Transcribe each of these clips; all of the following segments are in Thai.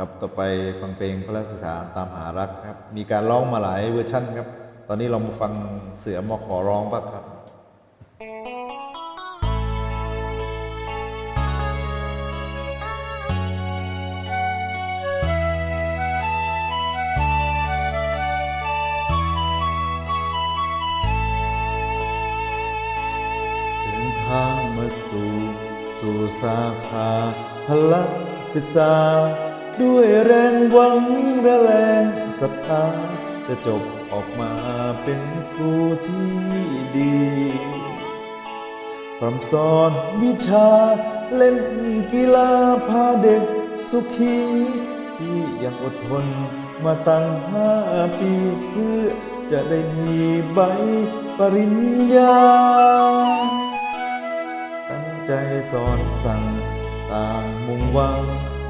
ครับต่อไปฟังเพลงพระราชสถานตามหารักครับ มีการร้องมาหลายเวอร์ชั่นครับ ตอนนี้เรามาฟังเสือมอขอร้องบ้างครับอินทางมาสู่ สู่สาขาพละศึกษา ด้วยแรงหวังและแรงศรัทธาจะจบออกมาเป็นครูที่ดีพร่ำสอนวิชาเล่นกีฬาพาเด็กสุขีที่ยังอดทนมาตั้งห้าปีเพื่อจะได้มีใบปริญญา ตั้งใจสอนสั่งต่างมุ่งหวัง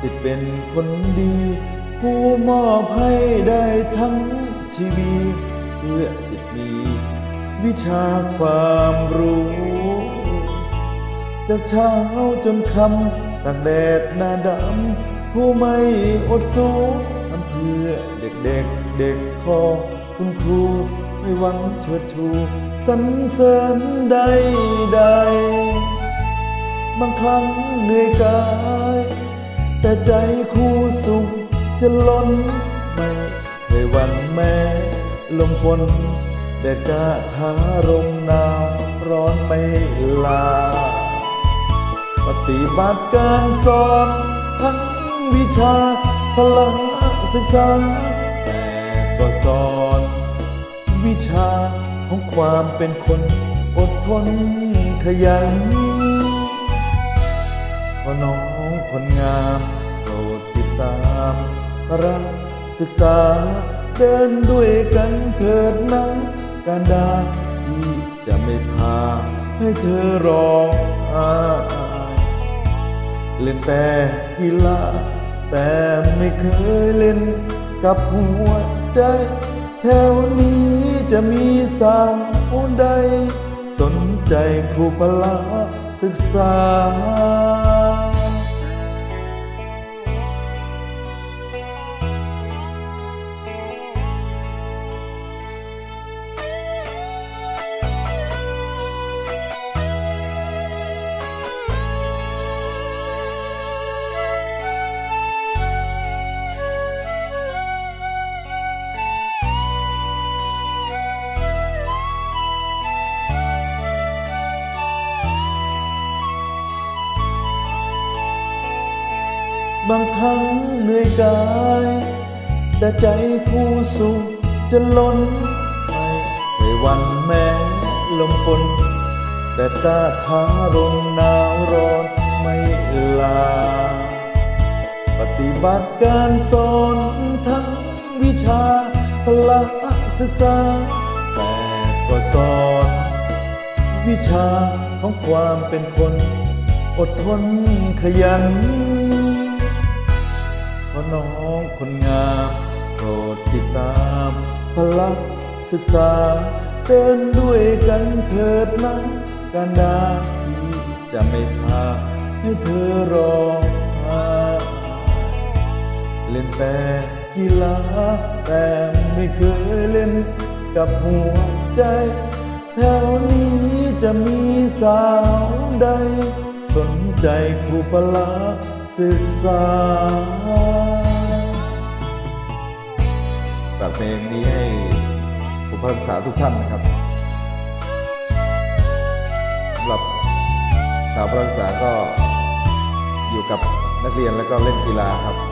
สิเป็นคนดี ผู้มอบให้ได้ทั้งชีวิต เพื่อสิทธิ์มี วิชาความรู้ จากเช้าจนค่ำตากแดดหน้าดำ ผู้ไม่อดสู้ทำเพื่อเด็กเด็กเด็กขอคุณครูไม่หวังเชิดชูสรรเสริญใดใดบางครั้งเหนื่อยกาย แต่ใจครูสุขจะล้นไม่เคยวันแม้ลมฝนแดดกาทารมหนาวร้อนไม่ลา ปฏิบัติการสอนทั้งวิชาพละศึกษา แต่ก็สอน วิชาของความเป็นคนอดทนขยันขอน้อง คนงามโปรดติดตาม รักศึกษา เดินด้วยกันเถิดนะการดาที่จะไม่พา ให้เธอร้องไห้เล่นแต่กีฬาแต่ไม่เคยเล่นกับหัวใจ แถวนี้จะมีสาวใด สนใจครูพละศึกษา บางครั้งเหนื่อยกาย แต่ใจผู้สุขจะล้นไม่เคยวันแม้ลมฝนแต่ตาท้ารมหนาวร้อนไม่ลา ปฏิบัติการสอนทั้งวิชาพละศึกษา แต่ก็สอน วิชาของความเป็นคน อดทนขยัน อน้องคนงามโปรดติดตามพลักศึกษาเดินด้วยกันเถิดนะการดาที่จะไม่พาให้เธอร้องไห้เล่นแต่กีฬาแต่ไม่เคยเล่นกับหัวใจ แถวนี้จะมีสาวใด สนใจครูพละศึกษา เพลงนี้ให้ผู้พักษาทุกท่านนะครับสำหรับชาวพระศึกษาก็อยู่กับนักเรียนแล้วก็เล่นกีฬาครับ